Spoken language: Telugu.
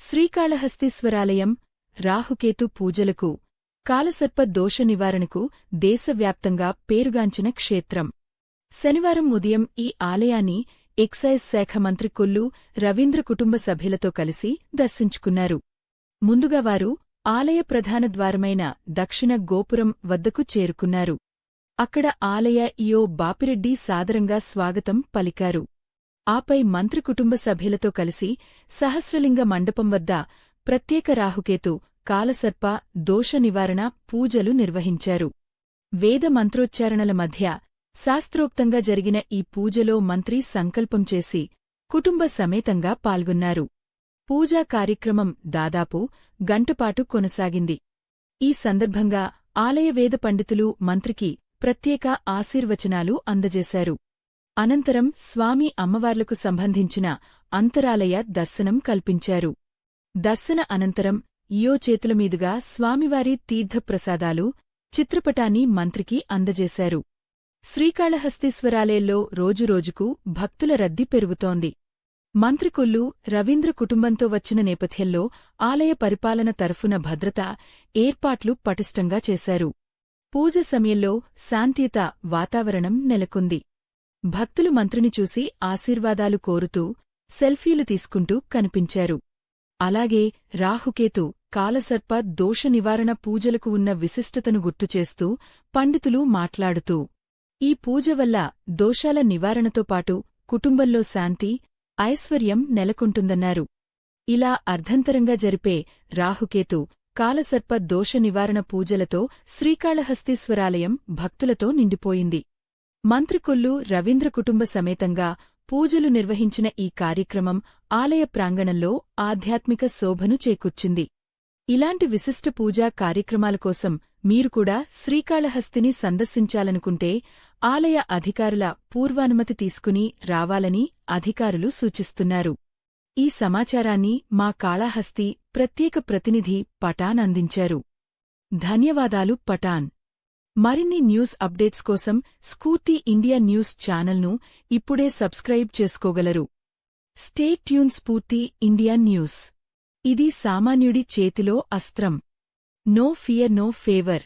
శ్రీకాళహస్తీశ్వరాలయం రాహుకేతు పూజలకు కాలసర్ప దోష నివారణకు దేశవ్యాప్తంగా పేరుగాంచిన క్షేత్రం. శనివారం ఉదయం ఈ ఆలయాన్ని ఎక్సైజ్ శాఖ మంత్రి కొల్లు రవీంద్ర కుటుంబ సభ్యులతో కలిసి దర్శించుకున్నారు. ముందుగా వారు ఆలయ ప్రధాన ద్వారమైన దక్షిణ గోపురం వద్దకు చేరుకున్నారు. అక్కడ ఆలయ ఇయో బాపిరెడ్డి సాదరంగా స్వాగతం పలికారు. ఆపై మంత్రి కుటుంబ సభ్యులతో కలిసి సహస్రలింగ మండపం వద్ద ప్రత్యేక రాహుకేతు కాలసర్ప దోష నివారణ పూజలు నిర్వహించారు. వేద మంత్రోచ్చారణల మధ్య శాస్త్రోక్తంగా జరిగిన ఈ పూజలో మంత్రి సంకల్పం చేసి కుటుంబ సమేతంగా పాల్గొన్నారు. పూజా కార్యక్రమం దాదాపు గంటపాటు కొనసాగింది. ఈ సందర్భంగా ఆలయ వేద పండితులు మంత్రికి ప్రత్యేక ఆశీర్వచనాలు అందజేశారు. అనంతరం స్వామి అమ్మవార్లకు సంబంధించిన అంతరాలయ దర్శనం కల్పించారు. దర్శన అనంతరం ఇయో చేతులమీదుగా స్వామివారి తీర్థప్రసాదాలు చిత్రపటాన్ని మంత్రికి అందజేశారు. శ్రీకాళహస్తీశ్వరాలయంలో రోజురోజుకు భక్తుల రద్దీ పెరుగుతోంది. మంత్రికొల్లు రవీంద్ర కుటుంబంతో వచ్చిన నేపథ్యంలో ఆలయ పరిపాలన తరఫున భద్రత ఏర్పాట్లు పటిష్టంగా చేశారు. పూజ సమయంలో శాంతియుత వాతావరణం నెలకొంది. భక్తులు మంత్రిని చూసి ఆశీర్వాదాలు కోరుతూ సెల్ఫీలు తీసుకుంటూ కనిపించారు. అలాగే రాహుకేతు కాలసర్ప దోష నివారణ పూజలకు ఉన్న విశిష్టతను గుర్తుచేస్తూ పండితులు మాట్లాడుతూ ఈ పూజ వల్ల దోషాల నివారణతో పాటు కుటుంబంలో శాంతి ఐశ్వర్యం నెలకొంటుందన్నారు. ఇలా అర్ధంతరంగా జరిపే రాహుకేతు కాలసర్ప దోష నివారణ పూజలతో శ్రీకాళహస్తీశ్వరాలయం భక్తులతో నిండిపోయింది. మంత్రికొల్లు రవీంద్ర కుటుంబ సమేతంగా పూజలు నిర్వహించిన ఈ కార్యక్రమం ఆలయ ప్రాంగణంలో ఆధ్యాత్మిక శోభను చేకూర్చింది. ఇలాంటి విశిష్ట పూజా కార్యక్రమాల కోసం మీరు కూడా శ్రీకాళహస్తిని సందర్శించాలనుకుంటే ఆలయ అధికారుల పూర్వానుమతి తీసుకుని రావాలని అధికారులు సూచిస్తున్నారు. ఈ సమాచారాన్ని మా కాళహస్తి ప్రత్యేక ప్రతినిధి పటాన్ అందించారు. ధన్యవాదాలు పటాన్ మరిన్ని న్యూస్ అప్డేట్స్ కోసం స్కూర్తి ఇండియా న్యూస్ ఛానల్ను ఇప్పుడే సబ్స్క్రైబ్ చేసుకోగలరు. Stay tune Spoorthi India news. ఇది సామాన్యుడి చేతిలో అస్త్రం. No fear no favour.